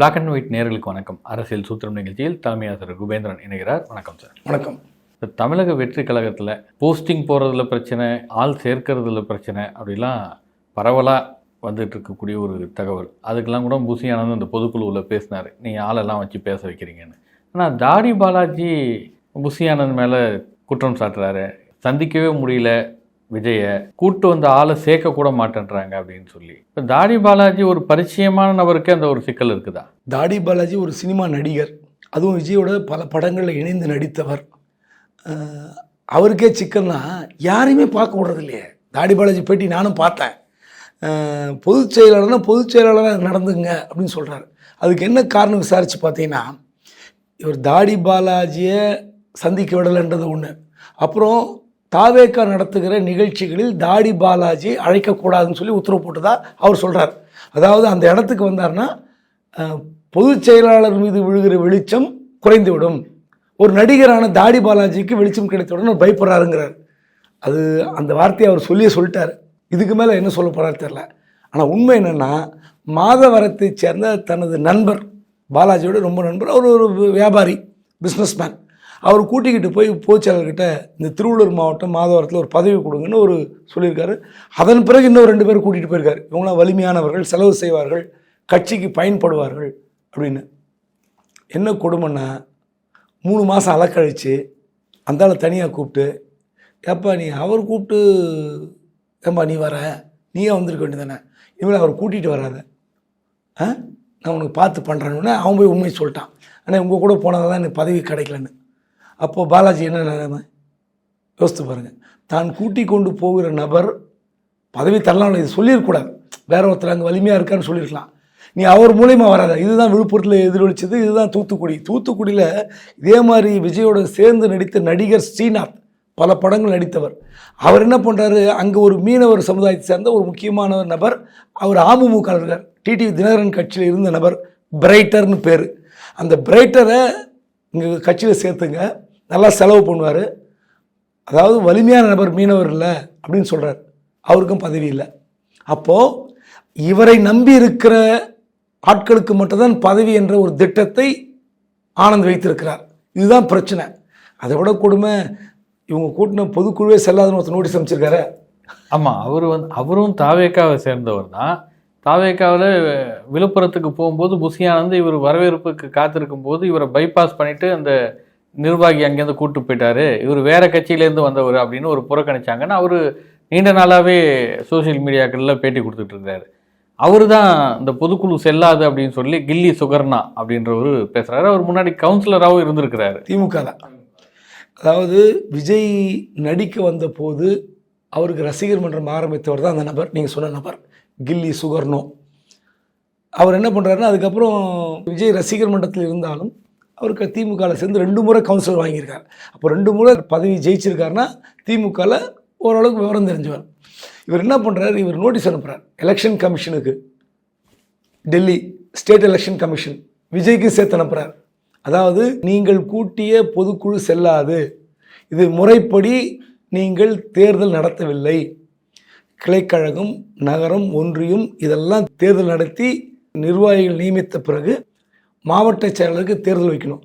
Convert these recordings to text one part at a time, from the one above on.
Black and white நேர்களுக்கு வணக்கம். அரசியல் சூத்திரம் நிகழ்ச்சியில் தலைமை ஆசிரியர் குபேந்திரன் இணைகிறார். வணக்கம் சார் வணக்கம். தமிழக வெற்றி கழகத்தில் போஸ்டிங் போகிறதுல பிரச்சனை ஆள் சேர்க்கறதுல பிரச்சனை அப்படிலாம் பரவலாக வந்துட்டு இருக்கக்கூடிய ஒரு தகவல். அதுக்கெல்லாம் கூட புசி ஆனந்த் இந்த பொதுக்குழுவில் பேசினார். நீங்கள் ஆளெல்லாம் வச்சு பேச வைக்கிறீங்கன்னு. ஆனால் தாடி பாலாஜி புசி ஆனந்த் மேலே குற்றம் சாட்டுறாரு. சந்திக்கவே முடியல. விஜயை கூட்டு வந்த ஆளை சேர்க்க கூட மாட்டேன்றாங்க அப்படின்னு சொல்லி. இப்போ தாடி பாலாஜி ஒரு பரிச்சயமான நபருக்கு அந்த ஒரு சிக்கல் இருக்குதா? தாடி பாலாஜி ஒரு சினிமா நடிகர். அதுவும் விஜயோட பல படங்களில் இணைந்து நடித்தவர். அவருக்கே சிக்கல்னா யாரையுமே பார்க்க விடுறது இல்லையே தாடி பாலாஜி பேட்டி நானும் பார்த்தேன். பொதுச் செயலாளர்னா பொதுச் செயலாளராக நடந்துங்க அப்படின்னு சொல்கிறாரு அதுக்கு என்ன காரணம் விசாரித்து பார்த்தீங்கன்னா இவர் தாடி பாலாஜியை சந்திக்க விடலைன்றது ஒன்று அப்புறம் தாவேக்கா நடத்துகிற நிகழ்ச்சிகளில் தாடி பாலாஜி அழைக்கக்கூடாதுன்னு சொல்லி உத்தரவு போட்டதா அவர் சொல்கிறார் அதாவது அந்த இடத்துக்கு வந்தார்னா பொதுச் செயலாளர் மீது விழுகிற வெளிச்சம் குறைந்துவிடும். ஒரு நடிகரான தாடி பாலாஜிக்கு வெளிச்சம் கிடைத்தவுடன் அவர் பயப்படுறாருங்கிறார். அது அந்த வார்த்தையை அவர் சொல்லியே சொல்லிட்டார். இதுக்கு மேலே என்ன சொல்ல போகிறாரு தெரில ஆனால் உண்மை என்னென்னா மாதவரத்தைச் சேர்ந்த தனது நண்பர் பாலாஜியோட ரொம்ப நண்பர். அவர் ஒரு வியாபாரி பிஸ்னஸ்மேன் அவர் கூட்டிக்கிட்டு போய் பொதுச்செயலர்கிட்ட இந்த திருவள்ளூர் மாவட்டம் மாதவரத்தில் ஒரு பதவி கொடுங்கன்னு ஒரு சொல்லியிருக்காரு. அதன் பிறகு இன்னும் ரெண்டு பேர் கூட்டிகிட்டு போயிருக்காரு. இவங்களாம் வலிமையானவர்கள் செலவு செய்வார்கள் கட்சிக்கு பயன்படுவார்கள் அப்படின்னு. என்ன கொடுமைன்னா மூணு மாதம் அலக்கழித்து அந்த தனியாக கூப்பிட்டு ஏப்பா நீ அவர் கூப்பிட்டு ஏம்பா நீ வர? நீயே வந்திருக்க வேண்டியதானே இனிமேல் அவர் கூட்டிகிட்டு வராத. ஆ? நான் உனக்கு பார்த்து பண்ணுறேன்னு அவன் போய் உண்மையை சொல்லிட்டான். ஆனால் உங்கள் கூட போனதால் தான் எனக்கு பதவி கிடைக்கலன்னு. அப்போது பாலாஜி என்ன நிலைமை? யோசித்து பாருங்கள் தான் கூட்டி கொண்டு போகிற நபர் பதவி தரலாம் இது சொல்லியிருக்கக்கூடாது வேற ஒருத்தர் அங்கே வலிமையாக இருக்கான்னு சொல்லியிருக்கலாம். நீ அவர் மூலயமா வராத. இதுதான் விழுப்புரத்தில் எதிரொலிச்சது இதுதான் தூத்துக்குடி. தூத்துக்குடியில் இதே மாதிரி விஜயோட சேர்ந்து நடித்த நடிகர் ஸ்ரீநாத் பல படங்கள் நடித்தவர். அவர் என்ன பண்ணுறாரு அங்கே ஒரு மீனவர் சமுதாயத்தை சேர்ந்த ஒரு முக்கியமான நபர் அவர் அமமுக இருக்கார் டிடிவி தினகரன் கட்சியில் இருந்த நபர் பிரைட்டர்னு பேர். அந்த பிரைட்டரை இங்கே கட்சியில் சேர்த்துங்க. நல்லா செலவு பண்ணுவார். அதாவது வலிமையான நபர் மீனவர் இல்லை அப்படின்னு சொல்கிறார் அவருக்கும் பதவி இல்லை. அப்போது இவரை நம்பி இருக்கிற ஆட்களுக்கு மட்டும்தான் பதவி என்ற ஒரு திட்டத்தை ஆனந்த் வைத்திருக்கிறார். இதுதான் பிரச்சனை. அதை விட கொடுமை இவங்க கூட்டின பொதுக்குழுவே செல்லாதுன்னு ஒருத்தர் நோட்டீஸ் அமைச்சிருக்காரு ஆமாம் அவர் வந்து அவரும் தாவேக்காவை சேர்ந்தவர் தான் தாவேக்காவில் விழுப்புரத்துக்கு போகும்போது புசியானந்து இவர் வரவேற்புக்கு காத்திருக்கும் போது இவரை பைபாஸ் பண்ணிவிட்டு அந்த நிர்வாகி அங்கேருந்து கூட்டு போயிட்டாரு. இவர் வேற கட்சியிலேருந்து வந்தவர் அப்படின்னு ஒரு புறக்கணிச்சாங்கன்னா அவர் நீண்ட நாளாகவே சோஷியல் மீடியாக்களில் பேட்டி கொடுத்துட்டு இருந்தார். அவர் தான் இந்த பொதுக்குழு செல்லாது அப்படின்னு சொல்லி கில்லி சுகர்ணா அப்படின்றவர் பேசுகிறாரு அவர் முன்னாடி கவுன்சிலராகவும் இருந்திருக்கிறாரு. திமுக தான் அதாவது விஜய் நடிக்க வந்த போது அவருக்கு ரசிகர் மன்றம் ஆரம்பித்தவர் தான் அந்த நபர். நீங்கள் சொன்ன நபர் கில்லி சுகர்ணோ. அவர் என்ன பண்ணுறாருன்னா அதுக்கப்புறம் விஜய் ரசிகர் மன்றத்தில் இருந்தாலும் அவருக்கு திமுகவில் சேர்ந்து ரெண்டு முறை கவுன்சிலர் வாங்கியிருக்கார். அப்போ ரெண்டு முறை பதவி ஜெயிச்சிருக்காருன்னா திமுகவில் ஓரளவுக்கு விவரம் தெரிஞ்சவர். இவர் என்ன பண்ணுறாரு இவர் நோட்டீஸ் அனுப்புகிறார் எலெக்ஷன் கமிஷனுக்கு டெல்லி ஸ்டேட் எலெக்ஷன் கமிஷன் விஜய்க்கு சேர்த்து அனுப்புகிறார் அதாவது நீங்கள் கூட்டிய பொதுக்குழு செல்லாது. இது முறைப்படி நீங்கள் தேர்தல் நடத்தவில்லை. கிளைக்கழகம் நகரம் ஒன்றியம் இதெல்லாம் தேர்தல் நடத்தி நிர்வாகிகள் நியமித்த பிறகு மாவட்ட செயலருக்கு தேர்தல் வைக்கணும்.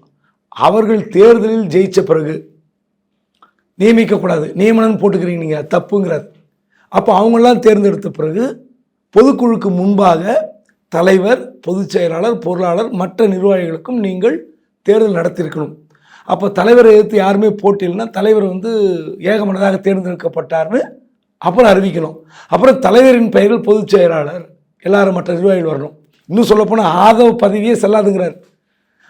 அவர்கள் தேர்தலில் ஜெயித்த பிறகு நியமிக்கக்கூடாது. நியமனம் போட்டுக்கிறீங்க நீங்கள் தப்புங்கிறார். அப்போ அவங்களாம் தேர்ந்தெடுத்த பிறகு பொதுக்குழுக்கு முன்பாக தலைவர் பொதுச் செயலாளர் பொருளாளர் மற்ற நிர்வாகிகளுக்கும் நீங்கள் தேர்தல் நடத்தியிருக்கணும். அப்போ தலைவரை எதிர்த்து யாருமே போட்டியில்னா தலைவர் வந்து ஏகமனதாக தேர்ந்தெடுக்கப்பட்டார்னு அப்புறம் அறிவிக்கணும். அப்புறம் தலைவரின் பெயரில் பொதுச் செயலாளர் எல்லாரும் மற்ற நிர்வாகிகள் வரணும். இன்னும் சொல்லப்போனால் ஆதவ பதவியே செல்லாதுங்கிறார்.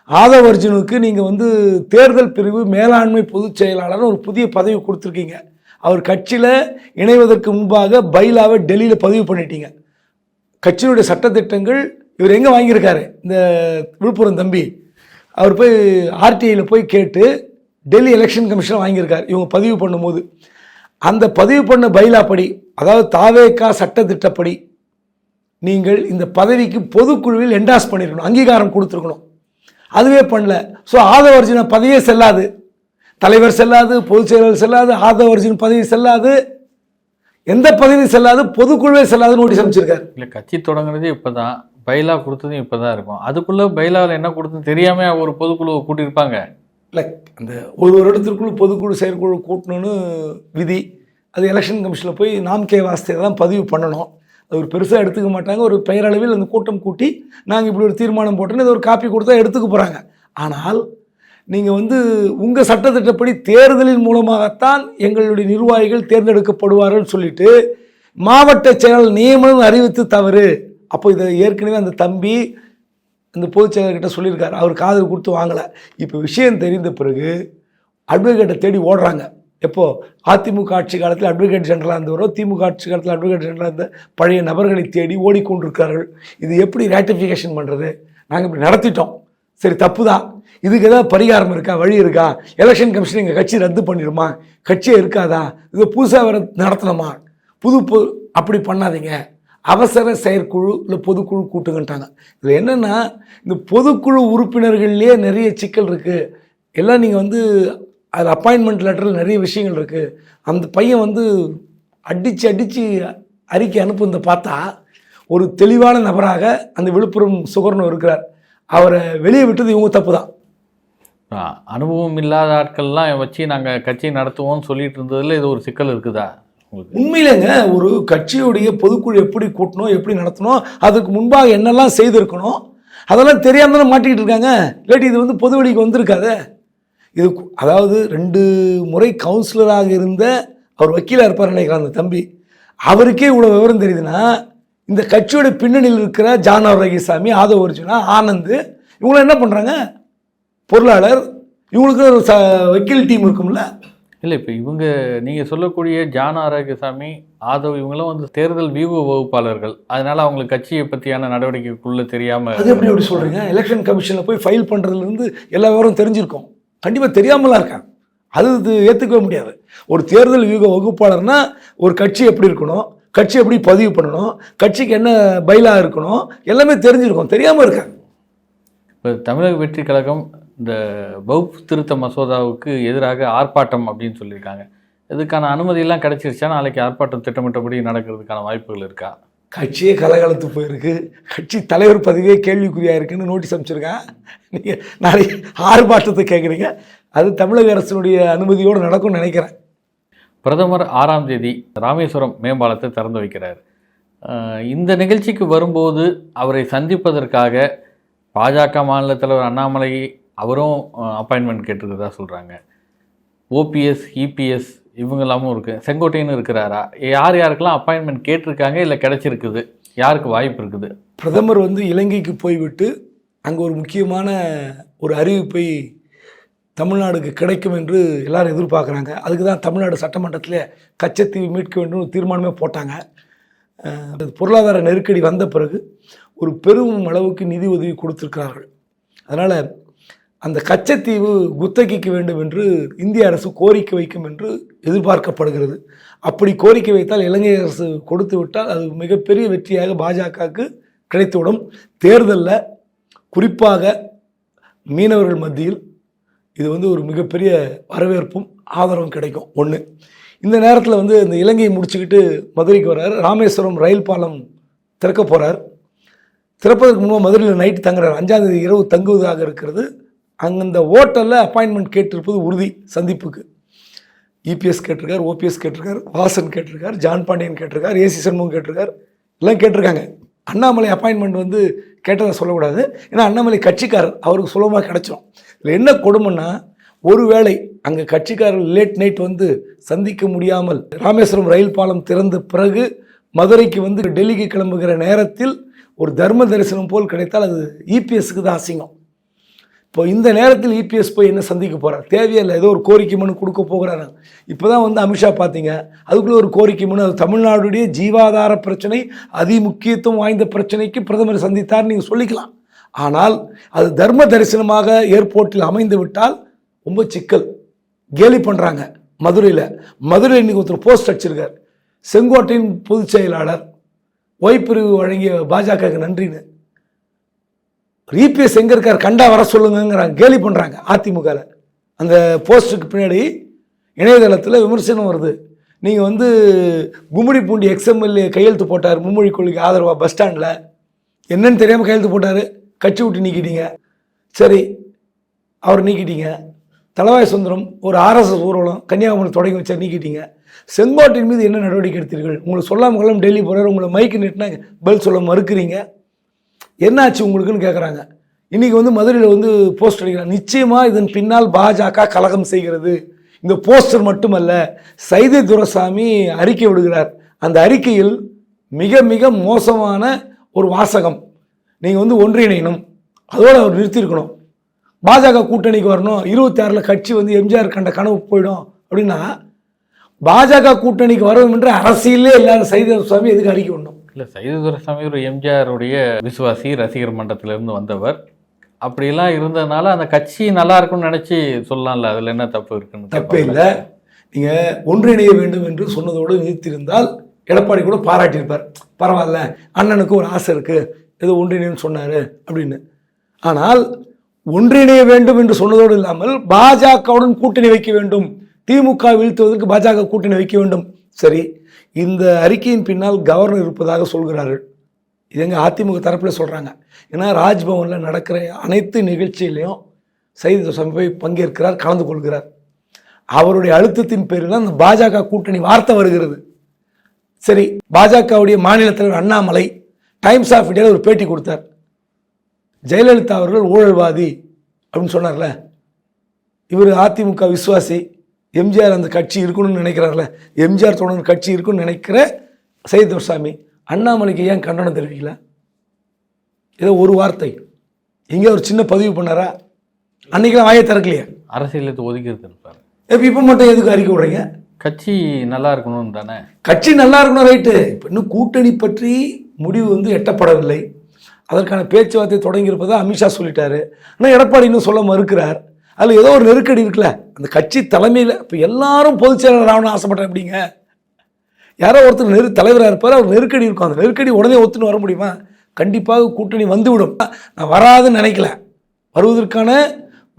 ஆதவ அர்ஜுனுக்கு நீங்கள் வந்து தேர்தல் பிரிவு மேலாண்மை பொதுச் செயலாளர்னு ஒரு புதிய பதவி கொடுத்துருக்கீங்க. அவர் கட்சியில் இணைவதற்கு முன்பாக பைலாவை டெல்லியில் பதிவு பண்ணிட்டீங்க. கட்சியினுடைய சட்டத்திட்டங்கள் இவர் எங்கே வாங்கியிருக்காரு? இந்த விழுப்புரம் தம்பி. அவர் போய் ஆர்டிஐயில் போய் கேட்டு டெல்லி எலெக்ஷன் கமிஷன் வாங்கியிருக்கார். இவங்க பதிவு பண்ணும்போது. அந்த பதிவு பண்ண பைலா படி அதாவது தாவேக்கா சட்டத்திட்டப்படி நீங்கள் இந்த பதவிக்கு பொதுக்குழுவில் என்டாஸ் பண்ணியிருக்கணும் அங்கீகாரம் கொடுத்துருக்கணும். அதுவே பண்ணல. ஸோ ஆதவர்ஜுன பதவியே செல்லாது. தலைவர் செல்லாது பொதுச் செயலாளர் செல்லாது ஆதவர்ஜுன் பதவி செல்லாது. எந்த பதவி செல்லாது பொதுக்குழுவே செல்லாது நோட்டீஸ் அமைச்சிருக்காரு இல்லை கட்சி தொடங்குனதே இப்போ தான் பைலா கொடுத்ததும் இப்போ தான் இருக்கும். அதுக்குள்ளே பைலாவில் என்ன கொடுத்ததுன்னு தெரியாமல் ஒரு பொதுக்குழுவை கூட்டியிருப்பாங்க. இல்லை அந்த ஒரு வருடத்திற்குள் பொதுக்குழு செயற்குழு கூட்டணும்னு விதி. அது எலெக்ஷன் கமிஷனில் போய் நாம் கே வாஸ்தே தான் பதிவு பண்ணணும். அது ஒரு பெருசாக எடுத்துக்க மாட்டாங்க. ஒரு பெயரளவில் அந்த கூட்டம் கூட்டி நாங்கள் இப்படி ஒரு தீர்மானம் போட்டோன்னு இது ஒரு காப்பி கொடுத்தா எடுத்துக்க போகிறாங்க ஆனால் நீங்கள் வந்து உங்கள் சட்டத்திட்டப்படி தேர்தலின் மூலமாகத்தான் எங்களுடைய நிர்வாகிகள் தேர்ந்தெடுக்கப்படுவார்கள் சொல்லிட்டு மாவட்ட செயலாளர் நியமனம் அறிவித்து தவறு. அப்போ இதை ஏற்கனவே அந்த தம்பி இந்த பொதுச் செயலர்கிட்ட சொல்லியிருக்காரு. அவர் காதல் கொடுத்து வாங்கலை. இப்போ விஷயம் தெரிந்த பிறகு அட்வொகேட்டை தேடி ஓடுறாங்க. எப்போ? அதிமுக ஆட்சி காலத்தில் அட்வொகேட் ஜெனரலாக இருந்தவரோ திமுக ஆட்சி காலத்தில் அட்வொகேட் ஜெனரலாக இருந்த பழைய நபர்களை தேடி ஓடிக்கொண்டிருக்கிறார்கள். இது எப்படி ரேட்டிஃபிகேஷன் பண்ணுறது நாங்கள் இப்படி நடத்திட்டோம். சரி தப்பு தான் இதுக்கு ஏதாவது பரிகாரம் இருக்கா? வழி இருக்கா? எலெக்ஷன் கமிஷன் எங்கள் கட்சி ரத்து பண்ணிடுமா? கட்சியே இருக்காதா? இது புதுசாக வர நடத்தணுமா? புது புது அப்படி பண்ணாதீங்க. அவசர செயற்குழு இல்லை பொதுக்குழு கூட்டுங்கன்ட்டாங்க. இதில் என்னென்னா இந்த பொதுக்குழு உறுப்பினர்கள்லேயே நிறைய சிக்கல் இருக்குது எல்லாம் நீங்கள் வந்து அது அப்பாயின்மெண்ட் லெட்டரில் நிறைய விஷயங்கள் இருக்குது அந்த பையன் வந்து அடித்து அடித்து அறிக்கை அனுப்புனதை பார்த்தா ஒரு தெளிவான நபராக அந்த விழுப்புரம் சுகர்னு இருக்கிறார். அவரை வெளியே விட்டது இவங்க தப்பு தான் அனுபவம் இல்லாத ஆட்கள்லாம் வச்சு நாங்கள் கட்சி நடத்துவோம்னு சொல்லிட்டு இருந்ததுல இது ஒரு சிக்கல் இருக்குதா உண்மையிலேங்க ஒரு கட்சியுடைய பொதுக்குழு எப்படி கூட்டணும் எப்படி நடத்தணும் அதுக்கு முன்பாக என்னெல்லாம் செய்திருக்கணும் அதெல்லாம் தெரியாம தானே மாட்டிக்கிட்டு இருக்காங்க. இல்லாட்டி இது வந்து பொது வழிக்கு வந்திருக்காதே. இது அதாவது ரெண்டு முறை கவுன்சிலராக இருந்த அவர் வக்கீலாக இருப்பார் நினைக்கிறேன் அந்த தம்பி. அவருக்கே இவ்வளோ விவரம் தெரியுதுன்னா இந்த கட்சியோட பின்னணியில் இருக்கிற ஜானவர் ரகிசாமி ஆதவ அர்ஜுனா ஆனந்த் இவங்களாம் என்ன பண்ணுறாங்க பொருளாளர் இவங்களுக்கு ஒரு ச வக்கீல் டீம் இருக்கும்ல. இல்லை இப்போ இவங்க நீங்கள் சொல்லக்கூடிய ஜான ஆரோக்கியசாமி ஆதவ் இவங்கெல்லாம் வந்து தேர்தல் வியூக வகுப்பாளர்கள். அதனால அவங்களுக்கு கட்சியை பற்றியான நடவடிக்கைக்குள்ளே தெரியாமல் அது எப்படி அப்படி சொல்கிறீங்க எலெக்ஷன் கமிஷனில் போய் ஃபைல் பண்ணுறதுலேருந்து எல்லா விவரம் தெரிஞ்சிருக்கும். கண்டிப்பாக தெரியாமலாம் இருக்காங்க. அது இது ஏற்றுக்கவே முடியாது. ஒரு தேர்தல் வியூக வகுப்பாளர்னா ஒரு கட்சி எப்படி இருக்கணும் கட்சி எப்படி பதிவு பண்ணணும் கட்சிக்கு என்ன பயிலாக இருக்கணும் எல்லாமே தெரிஞ்சிருக்கும். தெரியாமல் இருக்காங்க. இப்போ தமிழக வெற்றி கழகம் இந்த வகுப்பு திருத்த மசோதாவுக்கு எதிராக ஆர்ப்பாட்டம் அப்படின்னு சொல்லியிருக்காங்க. இதுக்கான அனுமதியெல்லாம் கிடைச்சிருச்சா நாளைக்கு ஆர்ப்பாட்டம் திட்டமிட்டபடி நடக்கிறதுக்கான வாய்ப்புகள் இருக்கா? கட்சியே கலகலத்து போயிருக்கு. கட்சி தலைவர் பதவியே கேள்விக்குறியாக இருக்குன்னு நோட்டீஸ் அனுப்பிச்சிருக்கேன். நீங்கள் நிறைய ஆர்ப்பாட்டத்தை கேட்குறீங்க அது தமிழக அரசினுடைய அனுமதியோடு நடக்கும்னு நினைக்கிறேன். பிரதமர் ஆறாம் தேதி ராமேஸ்வரம் மேம்பாலத்தை திறந்து வைக்கிறார். இந்த நிகழ்ச்சிக்கு வரும்போது அவரை சந்திப்பதற்காக பாஜக மாநில தலைவர் அண்ணாமலை அவரும் அப்பாயின்மெண்ட் கேட்டிருக்கிறதா சொல்கிறாங்க ஓபிஎஸ் இபிஎஸ் இவங்கெல்லாமும் இருக்குது செங்கோட்டையன் இருக்கிறாரா? யார் யாருக்கெல்லாம் அப்பாயின்மெண்ட் கேட்டிருக்காங்க இல்லை கிடைச்சிருக்குது? யாருக்கு வாய்ப்பு இருக்குது? பிரதமர் வந்து இலங்கைக்கு போய்விட்டு அங்கே ஒரு முக்கியமான ஒரு அறிவிப்பை தமிழ்நாடுக்கு கிடைக்கும் என்று எல்லாரும் எதிர்பார்க்குறாங்க. அதுக்கு தான் தமிழ்நாடு சட்டமன்றத்தில் கச்சத்தீவு மீட்க வேண்டும் ஒரு தீர்மானமே போட்டாங்க. பொருளாதார நெருக்கடி வந்த பிறகு ஒரு பெரும் அளவுக்கு நிதி உதவி கொடுத்துருக்கிறார்கள். அதனால் அந்த கச்சத்தீவு குத்தகைக்கு வேண்டும் என்று இந்திய அரசு கோரிக்கை வைக்கும் என்று எதிர்பார்க்கப்படுகிறது. அப்படி கோரிக்கை வைத்தால் இலங்கை அரசு கொடுத்து விட்டால் அது மிகப்பெரிய வெற்றியாக பாஜகவுக்கு கிடைத்துவிடும். தேர்தலில் குறிப்பாக மீனவர்கள் மத்தியில் இது வந்து ஒரு மிகப்பெரிய வரவேற்பும் ஆதரவும் கிடைக்கும். ஒன்று இந்த நேரத்தில் வந்து இந்த இலங்கையை முடிச்சுக்கிட்டு மதுரைக்கு வர்றார். ராமேஸ்வரம் ரயில் பாலம் திறக்க போகிறார் திறப்பதற்கு முன்பு மதுரையில் நைட்டு தங்குறார். அஞ்சாம் தேதி இரவு தங்குவதாக இருக்கிறது. அங்கே இந்த ஹோட்டலில் அப்பாயின்மெண்ட் கேட்டிருப்பது உறுதி சந்திப்புக்கு. இபிஎஸ் கேட்டிருக்கார் ஓபிஎஸ் கேட்டிருக்கார் வாசன் கேட்டிருக்கார் ஜான் பாண்டியன் கேட்டிருக்கார் ஏசி சண்முகம் கேட்டிருக்கார் எல்லாம் கேட்டிருக்காங்க. அண்ணாமலை அப்பாயின்மெண்ட் வந்து கேட்டதை சொல்லக்கூடாது. ஏன்னா அண்ணாமலை கட்சிக்காரர் அவருக்கு சுலபமாக கிடச்சிடும் இதில் என்ன கொடுமைன்னா ஒருவேளை அங்கே கட்சிக்காரர் லேட் நைட் வந்து சந்திக்க முடியாமல் ராமேஸ்வரம் ரயில் பாலம் திறந்த பிறகு மதுரைக்கு வந்து டெல்லிக்கு கிளம்புகிற நேரத்தில் ஒரு தர்ம தரிசனம் போல் கிடைத்தால் அது இபிஎஸ்க்கு தான் அசிங்கம். இப்போ இந்த நேரத்தில் இபிஎஸ் போய் என்ன சந்திக்க போகிறார் தேவையில்லை ஏதோ ஒரு கோரிக்கை மனு கொடுக்க போகிறாரு. இப்போ தான் வந்து அமித்ஷா பார்த்தீங்க. அதுக்குள்ளே ஒரு கோரிக்கை மனு அது தமிழ்நாடுடைய ஜீவாதார பிரச்சனை அதி முக்கியத்துவம் வாய்ந்த பிரச்சனைக்கு பிரதமர் சந்தித்தார் நீங்கள் சொல்லிக்கலாம். ஆனால் அது தர்ம தரிசனமாக ஏர்போர்ட்டில் அமைந்து விட்டால் ரொம்ப சிக்கல். கேலி பண்ணுறாங்க மதுரையில். மதுரையில் இன்னைக்கு ஒருத்தர் போஸ்ட் அடிச்சிருக்கார். செங்கோட்டையின் பொதுச் செயலாளர் ஒய்பிரிவு வழங்கிய பாஜகவுக்கு நன்றின்னு. இபிஎஸ் எங்கே இருக்கார்? கண்டா வர சொல்லுங்கங்கிறாங்க. கேலி பண்ணுறாங்க அதிமுகவில் அந்த போஸ்ட்டுக்கு பின்னாடி இணையதளத்தில் விமர்சனம் வருது. நீங்கள் வந்து கும்மிடி பூண்டி எக்ஸ்எம்எல்ஏ கையெழுத்து போட்டார். மும்மொழி கொள்கைக்கு ஆதரவாக பஸ் ஸ்டாண்டில். என்னன்னு தெரியாமல் கையெழுத்து போட்டார். கட்சி விட்டு நீக்கிட்டீங்க. சரி அவர் நீக்கிட்டீங்க. தலவாய் சுந்தரம் ஒரு ஆர்எஸ்எஸ் ஊர்வலம் கன்னியாகுமரி தொடங்கி வச்சா நீக்கிட்டீங்க. செங்கோட்டையின் மீது என்ன நடவடிக்கை எடுத்தீர்கள்? உங்களை சொல்லாம கொள்ளாம டெல்லி போகிறார் உங்களை மைக்கு நிட்டுனா பதில் சொல்ல மறுக்கிறீங்க. என்னாச்சு உங்களுக்குன்னு கேட்குறாங்க இன்றைக்கி வந்து மதுரையில் வந்து போஸ்டர் அடிக்கிறாங்க. நிச்சயமாக இதன் பின்னால் பாஜக கலகம் செய்கிறது. இந்த போஸ்டர் மட்டுமல்ல சைதை துரசாமி அறிக்கை விடுகிறார். அந்த அறிக்கையில் மிக மிக மோசமான ஒரு வாசகம். நீங்கள் வந்து ஒன்றிணையணும். அதோடு அவர் நிறுத்தியிருக்கணும். பாஜக கூட்டணிக்கு வரணும். இருபத்தி ஆறில் கட்சி வந்து எம்ஜிஆர் கண்ட கனவு போயிடும் அப்படின்னா பாஜக கூட்டணிக்கு வரணும் என்று அரசியலே இல்லாத சைதை துரசாமி எதுக்கு அறிக்கை விடணும்? இல்லை சைதுதுரசாமி ஒரு எம்ஜிஆருடைய விசுவாசி ரசிகர் மன்றத்திலிருந்து வந்தவர். அப்படியெல்லாம் இருந்ததுனால அந்த கட்சி நல்லா இருக்கும்னு நினச்சி சொல்லலாம்ல அதில் என்ன தப்பு இருக்குன்னு தப்பே இல்லை. நீங்கள் ஒன்றிணைய வேண்டும் என்று சொன்னதோடு நிறுத்தியிருந்தால் எடப்பாடி கூட பாராட்டியிருப்பார். பரவாயில்ல அண்ணனுக்கு ஒரு ஆசை இருக்குது ஏதோ ஒன்றிணைன்னு சொன்னார் அப்படின்னு. ஆனால் ஒன்றிணைய வேண்டும் என்று சொன்னதோடு இல்லாமல் பாஜகவுடன் கூட்டணி வைக்க வேண்டும். திமுக வீழ்த்துவதற்கு பாஜக கூட்டணி வைக்க வேண்டும். சரி இந்த அறிக்கையின் பின்னால் கவர்னர் இருப்பதாக சொல்கிறார்கள். இது எங்கள் அதிமுக தரப்பில் சொல்கிறாங்க ஏன்னா ராஜ்பவனில் நடக்கிற அனைத்து நிகழ்ச்சியிலையும் சைது போய் பங்கேற்கிறார் கலந்து கொள்கிறார். அவருடைய அழுத்தத்தின் பேரில் தான் இந்த பாஜக கூட்டணி வார்த்தை வருகிறது. சரி பாஜகவுடைய மாநில தலைவர் அண்ணாமலை டைம்ஸ் ஆஃப் இந்தியாவில் ஒரு பேட்டி கொடுத்தார். ஜெயலலிதா அவர்கள் ஊழல்வாதி அப்படின்னு சொன்னார்ல. இவர் அதிமுக விசுவாசி. எம்ஜிஆர் அந்த கட்சி இருக்கணும்னு நினைக்கிறார்ல எம்ஜிஆர் தொடர்ந்து கட்சி இருக்குன்னு நினைக்கிற சையத் துரசாமி அண்ணாமலைக்கு ஏன் கண்டனம் தெரிவிக்கல? ஏதோ ஒரு வார்த்தை. எங்கே ஒரு சின்ன பதிவு பண்ணாரா? அன்னைக்கெல்லாம் வாயை திறக்கலையே. அரசியலத்தை ஒதுக்கி இருப்பாரு இப்போ இப்போ மட்டும் எதுக்கு அறிக்கை விடுறீங்க? கட்சி நல்லா இருக்கணும்னு தானே? கட்சி நல்லா இருக்கணும் ரைட்டு. இப்போ இன்னும் கூட்டணி பற்றி முடிவு வந்து எட்டப்படவில்லை. அதற்கான பேச்சுவார்த்தை தொடங்கி இருப்பதா அமித்ஷா சொல்லிட்டாரு. ஆனால் எடப்பாடி இன்னும் சொல்ல மறுக்கிறார். அதில் ஏதோ ஒரு நெருக்கடி இருக்குல்ல. அந்த கட்சி தலைமையில் இப்போ எல்லாரும் பொதுச் செயலாளர் ஆகணும்னு ஆசைப்பட்டேன் அப்படிங்க யாரோ ஒருத்தர் நெரு தலைவராக இருப்பார் அவர் நெருக்கடி இருக்கும். அந்த நெருக்கடி உடனே ஒத்துன்னு வர முடியுமா? கண்டிப்பாக கூட்டணி வந்துவிடும். நான் வராதுன்னு நினைக்கல. வருவதற்கான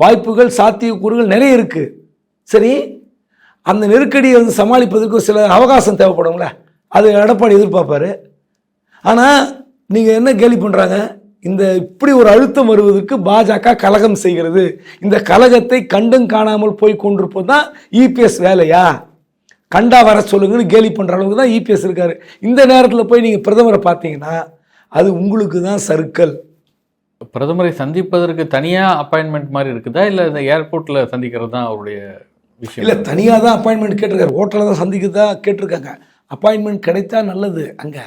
வாய்ப்புகள் சாத்தியக்கூறுகள் நிறைய இருக்குது சரி அந்த நெருக்கடியை வந்து சமாளிப்பதற்கு சில அவகாசம் தேவைப்படும்ல. அது எடப்பாடி எதிர்பார்ப்பார். ஆனால் நீங்கள் என்ன கேலி பண்ணுறாங்க இந்த இப்படி ஒரு அழுத்தம் வருவதற்கு பாஜக கலகம் செய்கிறது. இந்த கலகத்தை கண்டும் காணாமல் போய் கொண்டிருப்பது தான் இபிஎஸ் வேலையா? கண்டா வர சொல்லுங்கன்னு கேலி பண்ணுற அளவுக்கு தான் இபிஎஸ் இருக்காரு. இந்த நேரத்தில் போய் நீங்கள் பிரதமரை பார்த்தீங்கன்னா அது உங்களுக்கு தான் சறுக்கல். பிரதமரை சந்திப்பதற்கு தனியா அப்பாயின்மெண்ட் மாதிரி இருக்குதா? இல்ல இந்த ஏர்போர்ட்ல சந்திக்கிறது தான் அவருடைய விஷயம்? இல்லை தனியாக தான் அப்பாயின்மெண்ட் கேட்டிருக்காரு. ஹோட்டலில் தான் சந்திக்கிறதா கேட்டிருக்காங்க. அப்பாயின்மெண்ட் கிடைத்தா நல்லது அங்கே.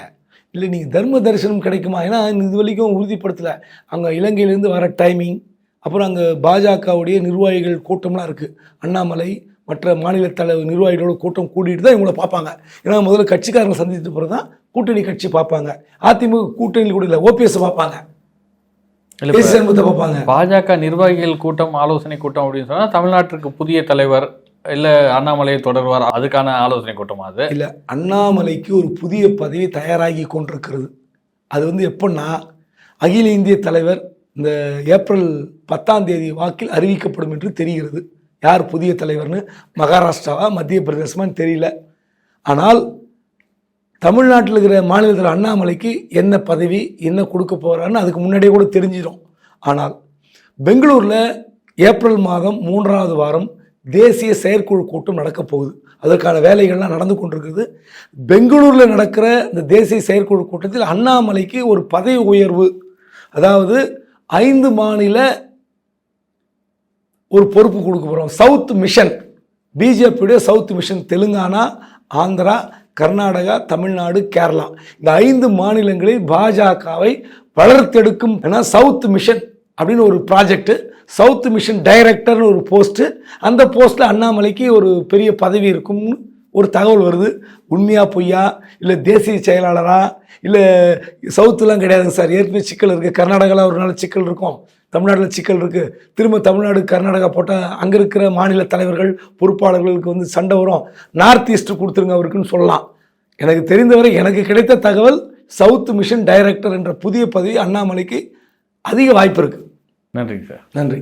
இல்லை நீங்கள் தர்ம தரிசனம் கிடைக்குமா? ஏன்னா இது வரைக்கும் உறுதிப்படுத்தலை. அங்கே இலங்கையிலேருந்து வர டைமிங் அப்புறம் அங்கே பாஜகவுடைய நிர்வாகிகள் கூட்டம்லாம் இருக்குது அண்ணாமலை மற்ற மாநில தலைவர் நிர்வாகிகளோட கூட்டம் கூட்டிகிட்டு தான் இவங்கள பார்ப்பாங்க. ஏன்னா முதல்ல கட்சிக்காரங்க சந்தித்த பிறகு தான் கூட்டணி கட்சி பார்ப்பாங்க. அதிமுக கூட்டணியில் கூட இல்லை ஓபிஎஸ் பார்ப்பாங்க. பார்ப்பாங்க. பாஜக நிர்வாகிகள் கூட்டம் ஆலோசனை கூட்டம் அப்படின்னு சொன்னா தமிழ்நாட்டிற்கு புதிய தலைவர் இல்ல அண்ணாமலையை தொடர்வார்? அதுக்கான ஆலோசனை கூட்டமா அது? இல்லை அண்ணாமலைக்கு ஒரு புதிய பதவி தயாராகி கொண்டிருக்கிறது. அது வந்து எப்படின்னா அகில இந்திய தலைவர் இந்த ஏப்ரல் பத்தாம் தேதி வாக்கில் அறிவிக்கப்படும் என்று தெரிகிறது. யார் புதிய தலைவர்னு? மகாராஷ்டிராவா மத்திய பிரதேசமான்னு தெரியல. ஆனால் தமிழ்நாட்டில் இருக்கிற மாநிலத்தில் அண்ணாமலைக்கு என்ன பதவி என்ன கொடுக்க போகிறான்னு அதுக்கு முன்னாடியே கூட தெரிஞ்சிடும். ஆனால் பெங்களூரில் ஏப்ரல் மாதம் மூன்றாவது வாரம் தேசிய செயற்குழு கூட்டம் நடக்கப் போகுது. அதற்கான வேலைகள்லாம் நடந்து கொண்டிருக்குது. பெங்களூரில் நடக்கிற இந்த தேசிய செயற்குழு கூட்டத்தில் அண்ணாமலைக்கு ஒரு பதவி உயர்வு. அதாவது ஐந்து மாநில ஒரு பொறுப்பு கொடுக்க போகிறோம் சவுத் மிஷன். பிஜேபியுடைய சவுத் மிஷன். தெலுங்கானா ஆந்திரா கர்நாடகா தமிழ்நாடு கேரளா. இந்த ஐந்து மாநிலங்களில் பாஜகவை வளர்த்தெடுக்கும் ஏன்னா சவுத் மிஷன் அப்படின்னு ஒரு ப்ராஜெக்ட் சவுத் மிஷன் டைரக்டர்னு ஒரு போஸ்ட்டு அந்த போஸ்ட்டில் அண்ணாமலைக்கு ஒரு பெரிய பதவி இருக்கும்னு ஒரு தகவல் வருது. உண்மையா பொய்யா இல்லை தேசிய செயலாளரா இல்லை சவுத்துலாம் கிடையாதுங்க சார். ஏற்கனவே சிக்கல் இருக்குது கர்நாடகாவில் ஒரு நாள் சிக்கல் இருக்கும். தமிழ்நாட்டில் சிக்கல் இருக்குது திரும்ப தமிழ்நாடு கர்நாடகா போட்டால் அங்கே இருக்கிற மாநில தலைவர்கள் பொறுப்பாளர்களுக்கு வந்து சண்டை வரும். நார்த் ஈஸ்ட் கொடுத்துருங்க அவருக்குன்னு சொல்லலாம். எனக்கு தெரிந்தவரை எனக்கு கிடைத்த தகவல் சவுத் மிஷன் டைரக்டர் என்ற புதிய பதவி அண்ணாமலைக்கு அதிக வாய்ப்பு இருக்குது நன்றிங்க சார். நன்றி.